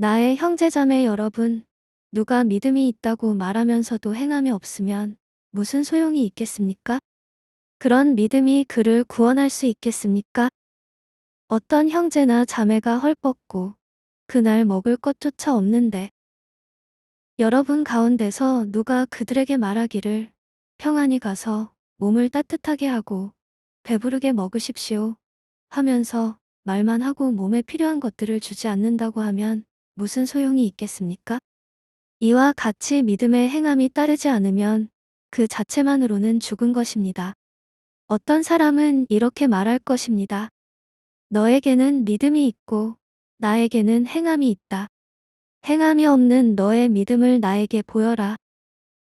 나의 형제자매 여러분, 누가 믿음이 있다고 말하면서도 행함이 없으면 무슨 소용이 있겠습니까? 그런 믿음이 그를 구원할 수 있겠습니까? 어떤 형제나 자매가 헐벗고 그날 먹을 것조차 없는데 여러분 가운데서 누가 그들에게 말하기를 평안히 가서 몸을 따뜻하게 하고 배부르게 먹으십시오 하면서 말만 하고 몸에 필요한 것들을 주지 않는다고 하면 무슨 소용이 있겠습니까? 이와 같이 믿음의 행함이 따르지 않으면 그 자체만으로는 죽은 것입니다. 어떤 사람은 이렇게 말할 것입니다. 너에게는 믿음이 있고 나에게는 행함이 있다. 행함이 없는 너의 믿음을 나에게 보여라.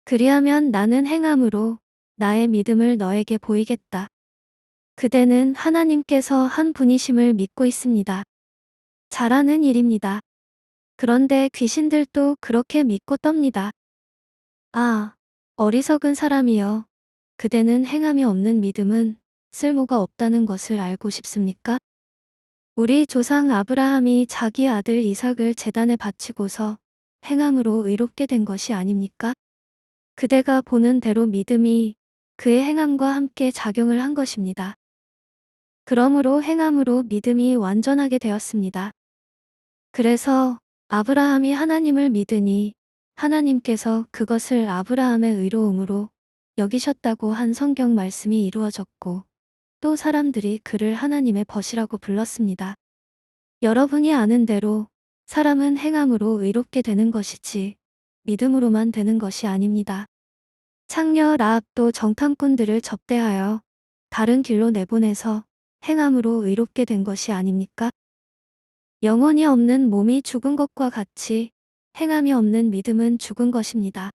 그리하면 나는 행함으로 나의 믿음을 너에게 보이겠다. 그대는 하나님께서 한 분이심을 믿고 있습니다. 잘하는 일입니다. 그런데 귀신들도 그렇게 믿고 떱니다. 아, 어리석은 사람이여. 그대는 행함이 없는 믿음은 쓸모가 없다는 것을 알고 싶습니까? 우리 조상 아브라함이 자기 아들 이삭을 재단에 바치고서 행함으로 의롭게 된 것이 아닙니까? 그대가 보는 대로 믿음이 그의 행함과 함께 작용을 한 것입니다. 그러므로 행함으로 믿음이 완전하게 되었습니다. 그래서 아브라함이 하나님을 믿으니 하나님께서 그것을 아브라함의 의로움으로 여기셨다고 한 성경 말씀이 이루어졌고 또 사람들이 그를 하나님의 벗이라고 불렀습니다. 여러분이 아는 대로 사람은 행함으로 의롭게 되는 것이지 믿음으로만 되는 것이 아닙니다. 창녀 라합도 정탐꾼들을 접대하여 다른 길로 내보내서 행함으로 의롭게 된 것이 아닙니까? 영혼이 없는 몸이 죽은 것과 같이 행함이 없는 믿음은 죽은 것입니다.